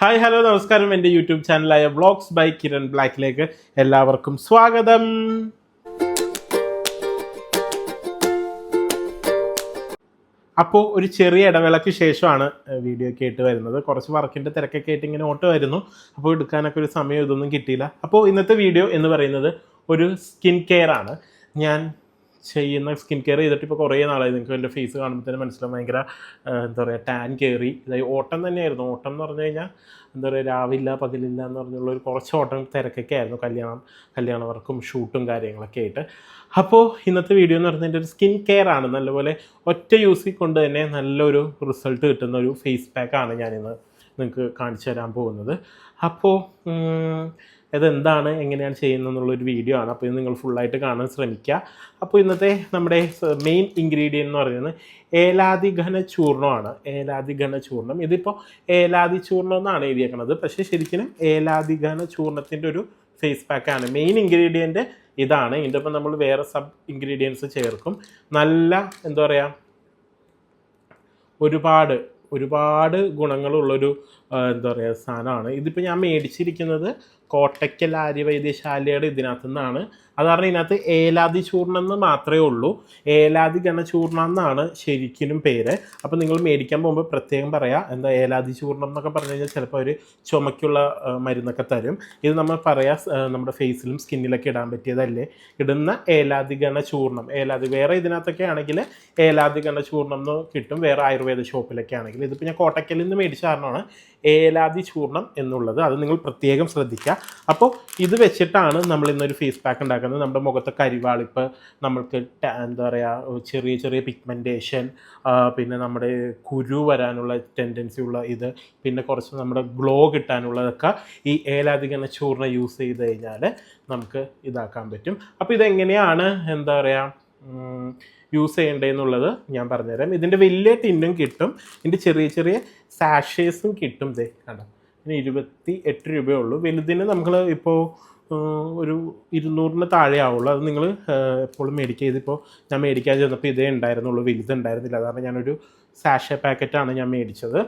Hi hello നമസ്കാരം. എന്റെ YouTube ചാനലായ വ്ളോഗ്സ് ബൈ കിരൺ ബ്ലാക്കിലേക്ക് എല്ലാവർക്കും സ്വാഗതം. അപ്പോൾ ഒരു ചെറിയ ഇടവേളയ്ക്ക് ശേഷമാണ് വീഡിയോ കേട്ട് വരുന്നത്. കുറച്ച് വർക്കിന്റെ തിരക്കൊക്കെ ആയിട്ട് ഇങ്ങനെ ഓട്ടോ വരുന്നു. അപ്പോൾ എടുക്കാനൊക്കെ ഒരു സമയം ഇതൊന്നും കിട്ടിയില്ല. അപ്പോൾ ഇന്നത്തെ വീഡിയോ എന്ന് പറയുന്നത് ഒരു സ്കിൻ കെയർ ആണ്. ഞാൻ ചെയ്യുന്ന സ്കിൻ കെയർ ചെയ്തിട്ട് ഇപ്പോൾ കുറേ നാളായി. നിങ്ങൾക്ക് എന്റെ ഫേസ് കാണുമ്പോൾ തന്നെ മനസ്സിലാവും ഭയങ്കര എന്താ പറയുക ടാൻ കയറി ഇതായി ഓട്ടം തന്നെയായിരുന്നു. ഓട്ടം എന്ന് പറഞ്ഞു കഴിഞ്ഞാൽ എന്താ പറയുക രാവില്ല പകലില്ല എന്ന് പറഞ്ഞുള്ള ഒരു കുറച്ച് ഓട്ടം തിരക്കൊക്കെ ആയിരുന്നു കല്യാണം കല്യാണ വർക്കും ഷൂട്ടും കാര്യങ്ങളൊക്കെ ആയിട്ട്. അപ്പോൾ ഇന്നത്തെ വീഡിയോ എന്ന് പറഞ്ഞാൽ ഒരു സ്കിൻ കെയർ ആണ്. നല്ലപോലെ ഒറ്റ യൂസിൽ കൊണ്ട് തന്നെ നല്ലൊരു റിസൾട്ട് കിട്ടുന്ന ഒരു ഫേസ് പാക്കാണ് ഞാനിന്ന് നിങ്ങൾക്ക് കാണിച്ചു തരാൻ പോകുന്നത്. അപ്പോൾ ഇതെന്താണ് എങ്ങനെയാണ് ചെയ്യുന്നത് എന്നുള്ളൊരു വീഡിയോ ആണ്. അപ്പോൾ ഇത് നിങ്ങൾ ഫുള്ളായിട്ട് കാണാൻ ശ്രമിക്കുക അപ്പോൾ ഇന്നത്തെ നമ്മുടെ മെയിൻ ഇൻഗ്രീഡിയന്റ് എന്ന് പറയുന്നത് ഏലാതി ഘന ചൂർണമാണ് ഏലാതി ഘന ചൂർണം ഇതിപ്പോൾ ഏലാതി ചൂർണം എന്നാണ് എഴുതിയേക്കുന്നത് പക്ഷേ ശരിക്കും ഏലാതി ഘന ഒരു ഫേസ് പാക്കാണ് മെയിൻ ഇൻഗ്രീഡിയന്റ് ഇതാണ്. ഇതിന്റെ ഒപ്പം നമ്മൾ വേറെ സബ് ഇൻഗ്രീഡിയൻസ് ചേർക്കും. നല്ല എന്താ പറയുക ഒരുപാട് ഒരുപാട് ഗുണങ്ങളുള്ളൊരു എന്താ പറയുക സാധനമാണ്. ഇതിപ്പോൾ ഞാൻ മേടിച്ചിരിക്കുന്നത് കോട്ടയ്ക്കൽ ആര്യവൈദ്യശാലയുടെ ഇതിനകത്തു നിന്നാണ്. അത് കാരണം ഇതിനകത്ത് ഏലാതി ചൂർണം എന്ന് മാത്രമേ ഉള്ളൂ. ഏലാതി ഗണചൂർണം എന്നാണ് ശരിക്കും പേര്. അപ്പോൾ നിങ്ങൾ മേടിക്കാൻ പോകുമ്പോൾ പ്രത്യേകം പറയാം എന്താ ഏലാദി ചൂർണം എന്നൊക്കെ പറഞ്ഞു കഴിഞ്ഞാൽ ചിലപ്പോൾ ഒരു ചുമക്കുള്ള മരുന്നൊക്കെ തരും. ഇത് നമ്മൾ പറയാം നമ്മുടെ ഫേസിലും സ്കിന്നിലൊക്കെ ഇടാൻ പറ്റിയതല്ലേ? ഇടുന്ന ഏലാദി ഗണ ചൂർണം വേറെ ഇതിനകത്തൊക്കെ ആണെങ്കിൽ ഏലാദി ഗണ ചൂർണം എന്ന് കിട്ടും. വേറെ ആയുർവേദ ഷോപ്പിലൊക്കെ ആണെങ്കിൽ. ഇതിപ്പോൾ ഞാൻ കോട്ടയ്ക്കലിൽ നിന്ന് മേടിച്ച കാരണമാണ് ഏലാതി ചൂർണം എന്നുള്ളത് അത് നിങ്ങൾ പ്രത്യേകം ശ്രദ്ധിക്കുക. അപ്പോൾ ഇത് വെച്ചിട്ടാണ് നമ്മൾ ഇന്നൊരു ഫേസ് പാക്ക് ഉണ്ടാക്കുന്നത്. നമ്മുടെ മുഖത്തെ കരിവാളിപ്പ് നമ്മൾക്ക് എന്താ പറയുക ചെറിയ ചെറിയ പിഗ്മെന്റേഷൻ പിന്നെ നമ്മുടെ കുരു വരാനുള്ള ടെൻഡൻസി ഉള്ള ഇത് പിന്നെ കുറച്ച് നമ്മുടെ ഗ്ലോ കിട്ടാനുള്ളതൊക്കെ ഈ ഏലാധികരണ ചൂർണ യൂസ് ചെയ്ത് കഴിഞ്ഞാൽ നമുക്ക് ഇതാക്കാൻ പറ്റും. അപ്പോൾ ഇതെങ്ങനെയാണ് എന്താ പറയുക യൂസ് ചെയ്യേണ്ടതെന്നുള്ളത് ഞാൻ പറഞ്ഞുതരാം. ഇതിന്റെ വലിയ ടിന്നും കിട്ടും. ഇതിന്റെ ചെറിയ ചെറിയ സാഷേഴ്സും കിട്ടും ദേ കണ്ടോ. ഇതിന് ഇരുപത്തി എട്ട് രൂപയേ ഉള്ളൂ. വലുതിന് നമ്മൾ ഇപ്പോൾ ഒരു ഇരുന്നൂറിന് താഴെ ആവുള്ളൂ. അത് നിങ്ങൾ എപ്പോഴും മേടിക്കുക ഇതിപ്പോൾ ഞാൻ മേടിക്കാൻ ചെന്നപ്പോൾ ഇതേ ഉണ്ടായിരുന്നുള്ളൂ. വലുത് ഉണ്ടായിരുന്നില്ല. കാരണം ഞാനൊരു സാഷ പാക്കറ്റാണ് ഞാൻ മേടിച്ചത്.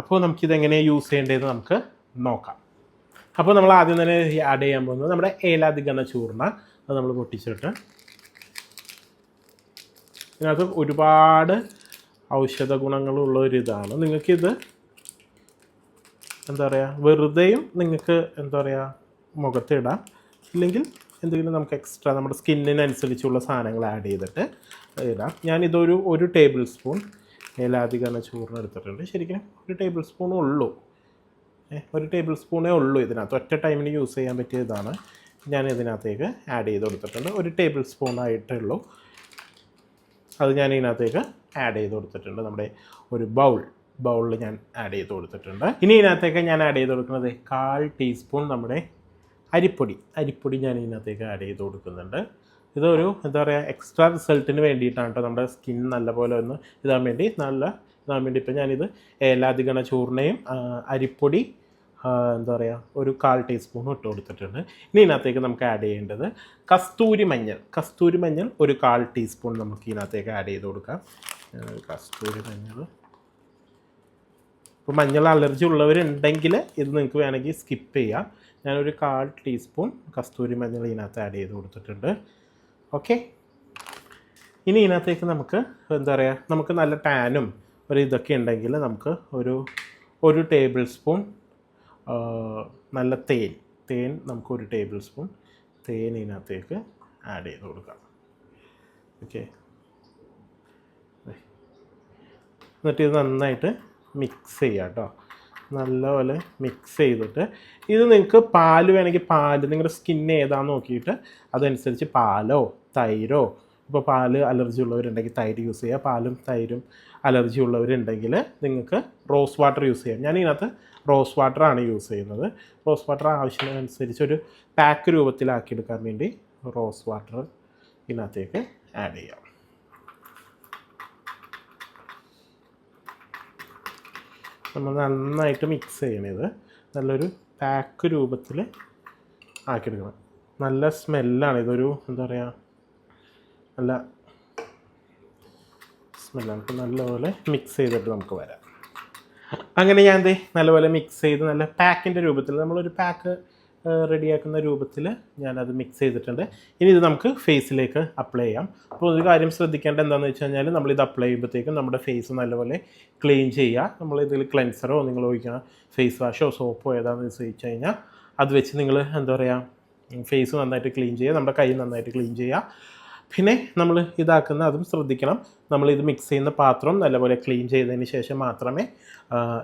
അപ്പോൾ നമുക്കിതെങ്ങനെ യൂസ് ചെയ്യേണ്ടതെന്ന് നമുക്ക് നോക്കാം. അപ്പോൾ നമ്മൾ ആദ്യം തന്നെ ആഡ് ചെയ്യാൻ പോകുന്നത് നമ്മുടെ ഏലാദിഗണ ചൂർണ അത് നമ്മൾ പൊട്ടിച്ചിട്ട് ഇതിനകത്ത് ഒരുപാട് ഔഷധ ഗുണങ്ങളുള്ള ഒരു ഇതാണ് നിങ്ങൾക്കിത് എന്താ പറയുക വെറുതെയും നിങ്ങൾക്ക് എന്താ പറയുക മുഖത്തിടാം. ഇല്ലെങ്കിൽ എന്തെങ്കിലും നമുക്ക് എക്സ്ട്രാ നമ്മുടെ സ്കിന്നിനനുസരിച്ചുള്ള സാധനങ്ങൾ ആഡ് ചെയ്തിട്ട് ഇടാം. ഞാനിതൊരു ഒരു ടേബിൾ സ്പൂൺ ഏലാധികരണ ചൂർണം എടുത്തിട്ടുണ്ട്. ശരിക്കും ഒരു ടേബിൾ സ്പൂണേ ഉള്ളൂ ഒരു ടേബിൾ സ്പൂണേ ഉള്ളൂ ഇതിനകത്ത്. ഒറ്റ ടൈമിന് യൂസ് ചെയ്യാൻ പറ്റിയ ഇതാണ് ഞാൻ ഇതിനകത്തേക്ക് ആഡ് ചെയ്ത് കൊടുത്തിട്ടുണ്ട്. ഒരു ടേബിൾ സ്പൂൺ ആയിട്ടേ ഉള്ളൂ. അത് ഞാൻ ഇതിനകത്തേക്ക് ആഡ് ചെയ്ത് കൊടുത്തിട്ടുണ്ട്. നമ്മുടെ ഒരു ബൗൾ ബൗളിൽ ഞാൻ ആഡ് ചെയ്ത് കൊടുത്തിട്ടുണ്ട്. ഇനി ഇതിനകത്തേക്ക് ഞാൻ ആഡ് ചെയ്ത് കൊടുക്കുന്നത് കാൽ ടീസ്പൂൺ നമ്മുടെ അരിപ്പൊടി. അരിപ്പൊടി ഞാൻ ഇതിനകത്തേക്ക് ആഡ് ചെയ്ത് കൊടുക്കുന്നുണ്ട്. ഇതൊരു എന്താ പറയുക എക്സ്ട്രാ റിസൾട്ടിന് വേണ്ടിയിട്ടാണ് കേട്ടോ നമ്മുടെ സ്കിൻ നല്ലപോലെ ഒന്ന് ഇതാൻ വേണ്ടി നല്ല ഇതാൻ വേണ്ടി ഇപ്പോൾ ഞാനിത് ഏലാധികണ ചൂർണയും അരിപ്പൊടി എന്താ പറയുക ഒരു കാൽ ടീസ്പൂൺ ഇട്ട് കൊടുത്തിട്ടുണ്ട്. ഇനി ഇതിനകത്തേക്ക് നമുക്ക് ആഡ് ചെയ്യേണ്ടത് കസ്തൂരി മഞ്ഞൾ. കസ്തൂരി മഞ്ഞൾ ഒരു കാൽ ടീസ്പൂൺ നമുക്ക് ഇതിനകത്തേക്ക് ആഡ് ചെയ്ത് കൊടുക്കാം. കസ്തൂരി മഞ്ഞൾ. ഇപ്പോൾ മഞ്ഞൾ അലർജി ഉള്ളവരുണ്ടെങ്കിൽ ഇത് നിങ്ങൾക്ക് വേണമെങ്കിൽ സ്കിപ്പ് ചെയ്യാം. ഞാനൊരു കാൽ ടീസ്പൂൺ കസ്തൂരി മഞ്ഞൾ ഇതിനകത്ത് ആഡ് ചെയ്ത് കൊടുത്തിട്ടുണ്ട്. ഓക്കെ ഇനി ഇതിനകത്തേക്ക് നമുക്ക് എന്താ പറയുക നമുക്ക് നല്ല ടാനും ഒരു ഇതൊക്കെ ഉണ്ടെങ്കിൽ നമുക്ക് ഒരു ഒരു ടേബിൾ സ്പൂൺ നല്ല തേൻ തേൻ നമുക്കൊരു ടേബിൾ സ്പൂൺ തേൻ ഇതിനകത്തേക്ക് ആഡ് ചെയ്ത് കൊടുക്കാം. ഓക്കെ. എന്നിട്ട് ഇത് നന്നായിട്ട് മിക്സ് ചെയ്യാം കേട്ടോ നല്ലപോലെ മിക്സ് ചെയ്തിട്ട് ഇത് നിങ്ങൾക്ക് പാൽ വേണമെങ്കിൽ പാൽ നിങ്ങളുടെ സ്കിൻ ഏതാന്ന് നോക്കിയിട്ട് അതനുസരിച്ച് പാലോ തൈരോ ഇപ്പോൾ പാൽ അലർജി ഉള്ളവരുണ്ടെങ്കിൽ തൈര് യൂസ് ചെയ്യുക പാലും തൈരും അലർജി ഉള്ളവരുണ്ടെങ്കിൽ നിങ്ങൾക്ക് റോസ് വാട്ടർ യൂസ് ചെയ്യാം. ഞാൻ ഇതിനകത്ത് റോസ് വാട്ടറാണ് യൂസ് ചെയ്യുന്നത്. റോസ് വാട്ടർ ആവശ്യത്തിനനുസരിച്ച് ഒരു പാക്ക് രൂപത്തിലാക്കിയെടുക്കാൻ വേണ്ടി റോസ് വാട്ടർ ഇതിനകത്തേക്ക് ആഡ് ചെയ്യാം. നമ്മൾ നന്നായിട്ട് മിക്സ് ചെയ്യണത് നല്ലൊരു പാക്ക് രൂപത്തിൽ ആക്കിയെടുക്കണം. നല്ല സ്മെല്ലാണ്. ഇതൊരു എന്താ പറയുക നല്ല സ്മെല്ലാണ് നമുക്ക് നല്ലപോലെ മിക്സ് ചെയ്തിട്ട് നമുക്ക് വരാം. അങ്ങനെ ഞാൻ ദേ നല്ലപോലെ മിക്സ് ചെയ്ത് നല്ല പാക്കിന്റെ രൂപത്തിൽ നമ്മളൊരു പാക്ക് റെഡിയാക്കുന്ന രൂപത്തിൽ ഞാനത് മിക്സ് ചെയ്തിട്ടുണ്ട്. ഇനി ഇത് നമുക്ക് ഫേസിലേക്ക് അപ്ലൈ ചെയ്യാം. അപ്പോൾ ഒരു കാര്യം ശ്രദ്ധിക്കേണ്ട എന്താണെന്ന് വെച്ച് കഴിഞ്ഞാൽ നമ്മളിത് അപ്ലൈ ചെയ്യുമ്പോഴത്തേക്കും നമ്മുടെ ഫേസ് നല്ലപോലെ ക്ലീൻ ചെയ്യുക. നമ്മൾ ക്ലെൻസറോ നിങ്ങൾ ഒഴിക്കുന്ന ഫേസ് വാഷോ സോപ്പോ ഏതാണെന്ന് വെച്ച് കഴിഞ്ഞാൽ അത് വെച്ച് നിങ്ങൾ എന്താ പറയുക ഫേസ് നന്നായിട്ട് ക്ലീൻ ചെയ്യുക. നമ്മുടെ കൈ നന്നായിട്ട് ക്ലീൻ ചെയ്യുക. പിന്നെ നമ്മൾ ഇതാക്കുന്ന അതും ശ്രദ്ധിക്കണം. നമ്മൾ ഇത് മിക്സ് ചെയ്യുന്ന പാത്രം നല്ലപോലെ ക്ലീൻ ചെയ്തതിന് ശേഷം മാത്രമേ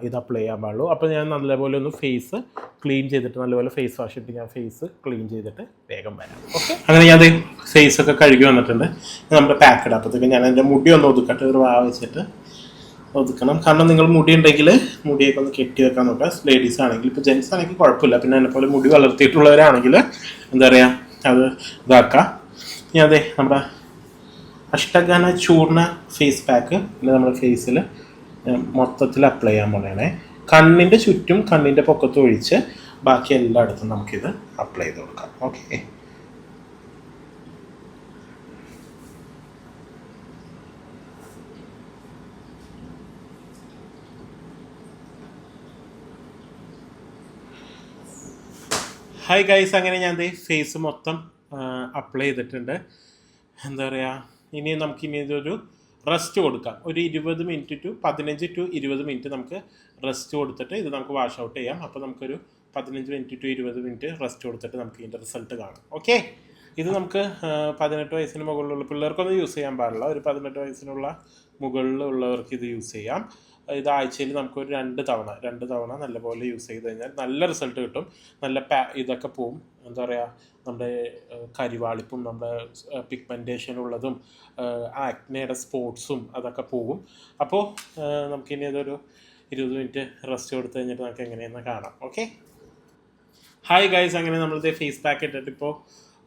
ഇത് അപ്ലൈ ചെയ്യാൻ പാടുള്ളൂ. അപ്പോൾ ഞാൻ നല്ലപോലെ ഒന്ന് ഫേസ് ക്ലീൻ ചെയ്തിട്ട് നല്ലപോലെ ഫേസ് വാഷ് ഇട്ട് ഞാൻ ഫേസ് ക്ലീൻ ചെയ്തിട്ട് വേഗം വരാം. ഓക്കെ അങ്ങനെ ഞാൻ ഫേസ് ഒക്കെ കഴുകി വന്നിട്ടുണ്ട്. നമ്മുടെ പാക്ക് ഇടാം അപ്പോഴത്തേക്ക് ഞാൻ എന്റെ മുടി ഒന്ന് ഒതുക്കട്ടെ ഒരു വാ വെച്ചിട്ട് ഒതുക്കണം. കാരണം നിങ്ങൾ മുടി ഉണ്ടെങ്കിൽ മുടിയൊക്കെ ഒന്ന് കെട്ടി വെക്കാൻ നോക്കുക. ലേഡീസ് ആണെങ്കിൽ ഇപ്പോൾ ജെൻസ് ആണെങ്കിൽ കുഴപ്പമില്ല. പിന്നെ എന്നെപ്പോലെ പോലെ മുടി വളർത്തിയിട്ടുള്ളവരാണെങ്കിൽ എന്താ പറയുക അത് ഇതാക്കാം. ഇനി അതെ നമ്മുടെ അഷ്ടഗന ചൂർണ ഫേസ് പാക്ക് പിന്നെ നമ്മുടെ ഫേസിൽ മൊത്തത്തിൽ അപ്ലൈ ചെയ്യാൻ പറയണേ കണ്ണിന്റെ ചുറ്റും കണ്ണിന്റെ പൊക്കത്ത് ഒഴിച്ച് ബാക്കി എല്ലായിടത്തും നമുക്കിത് അപ്ലൈ ചെയ്ത് കൊടുക്കാം. ഓക്കെ ഹായ് ഗൈസ് അങ്ങനെ ഞാൻ ഫേസ് മൊത്തം അപ്ലൈ ചെയ്തിട്ടുണ്ട്. എന്താ പറയുക ഇനി നമുക്ക് ഇനി ഇതൊരു റെസ്റ്റ് കൊടുക്കാം. ഒരു ഇരുപത് മിനിറ്റ് ടു പതിനഞ്ച് ടു ഇരുപത് മിനിറ്റ് നമുക്ക് റെസ്റ്റ് കൊടുത്തിട്ട് ഇത് നമുക്ക് വാഷ് ഔട്ട് ചെയ്യാം. അപ്പോൾ നമുക്കൊരു പതിനഞ്ച് മിനിറ്റ് ടു ഇരുപത് മിനിറ്റ് റെസ്റ്റ് കൊടുത്തിട്ട് നമുക്ക് ഇതിന്റെ റിസൾട്ട് കാണാം. ഓക്കെ ഇത് നമുക്ക് പതിനെട്ട് വയസ്സിന് മുകളിലുള്ള പിള്ളേർക്കൊന്നും യൂസ് ചെയ്യാൻ പാടില്ല. ഒരു പതിനെട്ട് വയസ്സിനുള്ള മുകളിലുള്ളവർക്ക് ഇത് യൂസ് ചെയ്യാം. ഇത് ആഴ്ചയിൽ നമുക്കൊരു രണ്ട് തവണ രണ്ട് തവണ നല്ലപോലെ യൂസ് ചെയ്ത് കഴിഞ്ഞാൽ നല്ല റിസൾട്ട് കിട്ടും. നല്ല പാ ഇതൊക്കെ പോവും. എന്താ പറയുക നമ്മുടെ കരിവാളിപ്പും നമ്മുടെ പിഗ്മെന്റേഷൻ ഉള്ളതും ആക്നയുടെ സ്പോട്സും അതൊക്കെ പോകും അപ്പോൾ നമുക്കിനി അതൊരു ഇരുപത് മിനിറ്റ് റെസ്റ്റ് കൊടുത്തു കഴിഞ്ഞിട്ട് നമുക്ക് എങ്ങനെയെന്ന് കാണാം. ഓക്കെ ഹായ് ഗൈസ് അങ്ങനെ നമ്മളിത് ഫേസ് പാക്ക് ഇട്ടിട്ട് ഇപ്പോൾ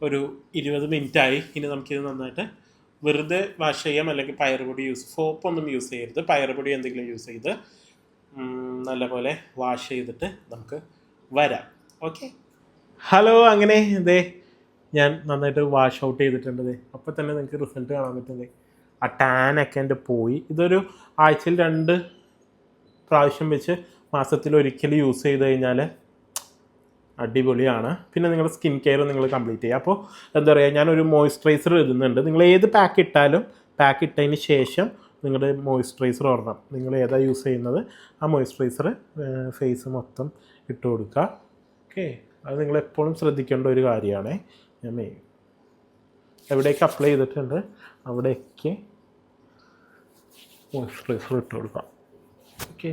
ഒരു ഇരുപത് മിനിറ്റായി ഇനി നമുക്കിത് നന്നായിട്ട് വെറുതെ വാഷ് ചെയ്യാം അല്ലെങ്കിൽ പയറുപൊടി യൂസ് സോപ്പൊന്നും യൂസ് ചെയ്യരുത്. പയറുപൊടി എന്തെങ്കിലും യൂസ് ചെയ്ത് നല്ലപോലെ വാഷ് ചെയ്തിട്ട് നമുക്ക് വരാം. ഓക്കെ ഹലോ അങ്ങനെ ഇതേ ഞാൻ നന്നായിട്ട് വാഷ് ഔട്ട് ചെയ്തിട്ടുണ്ട് അപ്പോൾ തന്നെ നിങ്ങൾക്ക് റിസൾട്ട് കാണാൻ പറ്റുന്നത് ആ ടാനൊക്കെ എന്റെ പോയി. ഇതൊരു ആഴ്ചയിൽ രണ്ട് പ്രാവശ്യം വെച്ച് മാസത്തിൽ ഒരിക്കൽ യൂസ് ചെയ്ത് കഴിഞ്ഞാൽ അടിപൊളിയാണ്. പിന്നെ നിങ്ങളുടെ സ്കിൻ കെയർ നിങ്ങൾ കംപ്ലീറ്റ് ചെയ്യുക. അപ്പോൾ എന്താ പറയുക ഞാനൊരു മോയ്സ്ചറൈസർ എഴുതുന്നുണ്ട് നിങ്ങൾ ഏത് പാക്ക് ഇട്ടാലും പാക്ക് ഇട്ടതിന് ശേഷം നിങ്ങളുടെ മോയ്സ്ചറൈസർ ഓർണം നിങ്ങൾ ഏതാ യൂസ് ചെയ്യുന്നത്? ആ മോയ്സ്ചറൈസർ ഫേസ് മൊത്തം ഇട്ട് കൊടുക്കുക. ഓക്കെ അത് നിങ്ങൾ എപ്പോഴും ശ്രദ്ധിക്കേണ്ട ഒരു കാര്യമാണ്. ഞാൻ മെയ് എവിടേക്ക് അപ്ലൈ ചെയ്തിട്ടുണ്ട് അവിടെയൊക്കെ മോയ്സ്ചറൈസർ ഇട്ട് കൊടുക്കാം. ഓക്കെ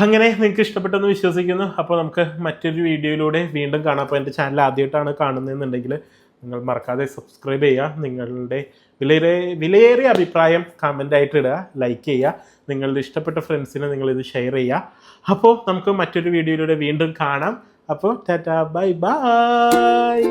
അങ്ങനെ നിങ്ങൾക്ക് ഇഷ്ടപ്പെട്ടെന്ന് വിശ്വസിക്കുന്നു. അപ്പോൾ നമുക്ക് മറ്റൊരു വീഡിയോയിലൂടെ വീണ്ടും കാണാം. അപ്പോൾ എന്റെ ചാനൽ ആദ്യമായിട്ടാണ് കാണുന്നതെന്നുണ്ടെങ്കിൽ നിങ്ങൾ മറക്കാതെ സബ്സ്ക്രൈബ് ചെയ്യുക. നിങ്ങളുടെ വിലയേറെ വിലയേറിയ അഭിപ്രായം കമന്റ് ആയിട്ട് ഇടുക. ലൈക്ക് ചെയ്യുക. നിങ്ങളുടെ ഇഷ്ടപ്പെട്ട ഫ്രണ്ട്സിനെ നിങ്ങളിത് ഷെയർ ചെയ്യുക. അപ്പോൾ നമുക്ക് മറ്റൊരു വീഡിയോയിലൂടെ വീണ്ടും കാണാം. അപ്പോൾ ടാറ്റാ ബൈ ബൈ.